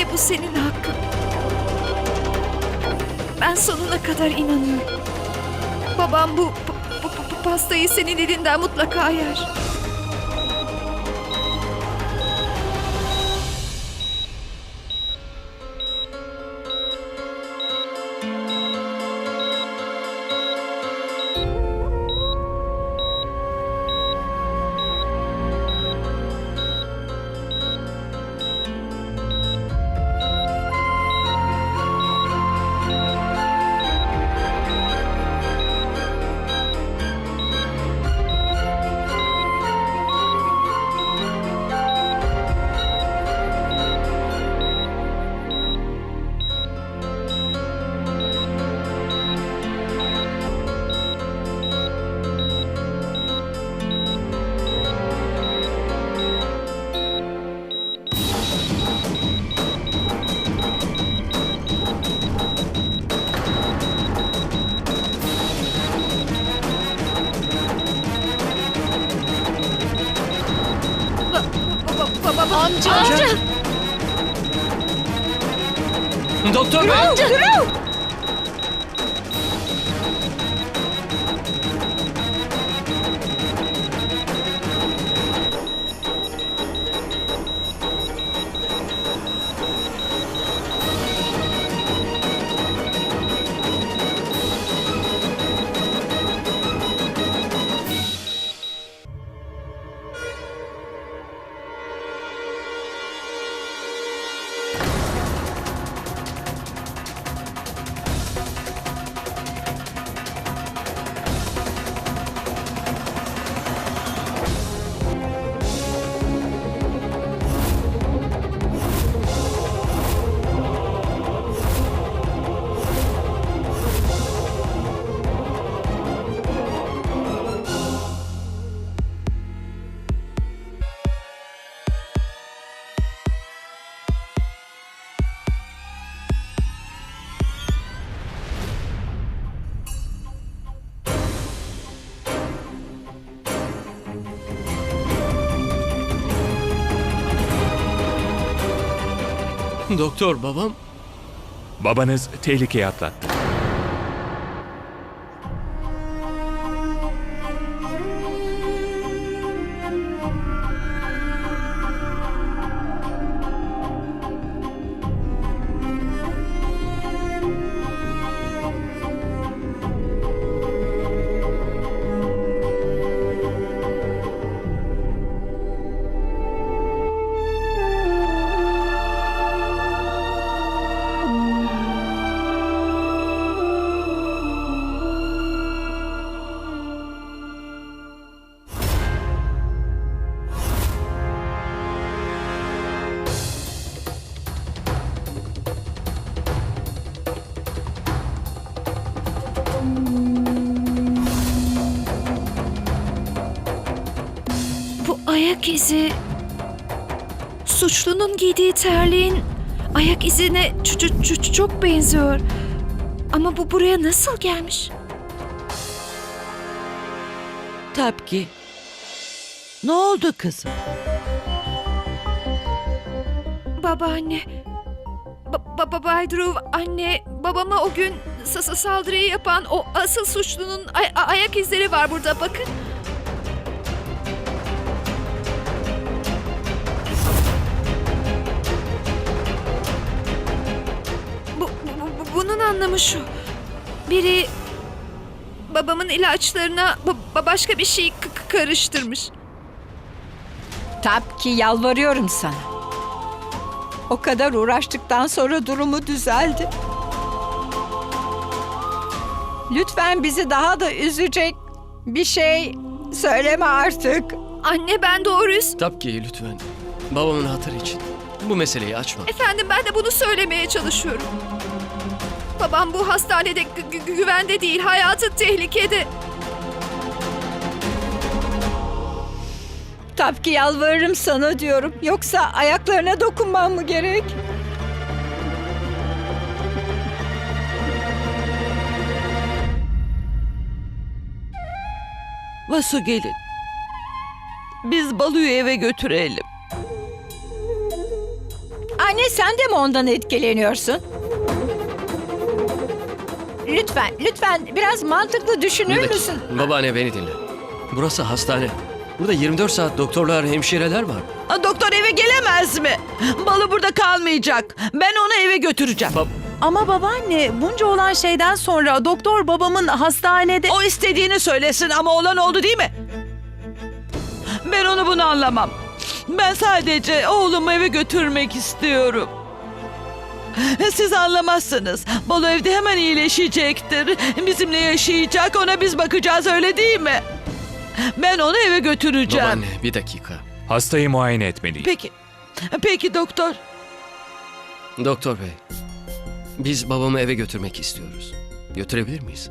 Babaanne bu senin hakkın. Ben sonuna kadar inanıyorum. Babam bu, bu, bu- bu pastayı senin elinden mutlaka yer. Doktor bey. Amca. Doktor babam. Babanız tehlikeyi atlattı. Bu ayak izi... Suçlunun giydiği terliğin ayak izine çok benziyor. Ama bu buraya nasıl gelmiş? Tapki. Ne oldu kızım? Babaanne. Ba- baba Bay Dhruv, anne, babama o gün sa- saldırıyı yapan o asıl suçlunun ay- ayak izleri var burada bakın. Bu, bu- bu- bunun anlamı şu. Biri babamın ilaçlarına ba- ba- başka bir şey karıştırmış. Tapki yalvarıyorum sana. O kadar uğraştıktan sonra durumu düzeldi. Lütfen bizi daha da üzecek bir şey söyleme artık. Anne ben doğruyuz. Tapki lütfen. Babamın hatırı için. Bu meseleyi açma. Efendim ben de bunu söylemeye çalışıyorum. Babam bu hastanede gü- gü- güvende değil, hayatı tehlikede. Tapki yalvarırım sana diyorum. Yoksa ayaklarına dokunmam mı gerek? Vasu gelin. Biz Balu'yu eve götürelim. Anne sen de mi ondan etkileniyorsun? Lütfen, lütfen biraz mantıklı düşünür Bir dakika. müsün? Babaanne beni dinle. Burası hastane. Burada 24 saat doktorlar, hemşireler var. Ha, Doktor eve gelemez mi? Balı burada kalmayacak. Ben onu eve götüreceğim. Bab Ama babaanne bunca olan şeyden sonra doktor babamın hastanede... O istediğini söylesin ama olan oldu değil mi? Ben onu bunu anlamam. Ben sadece oğlumu eve götürmek istiyorum. Siz anlamazsınız. Balo evde hemen iyileşecektir. Bizimle yaşayacak, ona biz bakacağız öyle değil mi? Ben onu eve götüreceğim. babaanne bir dakika. Hastayı muayene etmeliyim. Peki. Peki doktor. Doktor bey. Biz babamı eve götürmek istiyoruz. Götürebilir miyiz?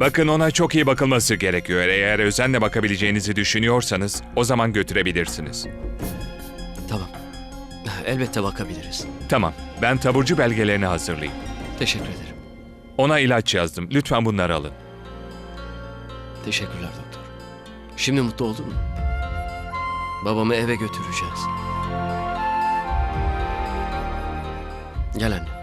Bakın ona çok iyi bakılması gerekiyor. Eğer özenle bakabileceğinizi düşünüyorsanız o zaman götürebilirsiniz. Tamam. Elbette bakabiliriz. Tamam, ben taburcu belgelerini hazırlayayım. Teşekkür ederim. Ona ilaç yazdım. Lütfen bunları alın. Teşekkürler doktor. Şimdi mutlu oldun mu? Babamı eve götüreceğiz. Gel anne.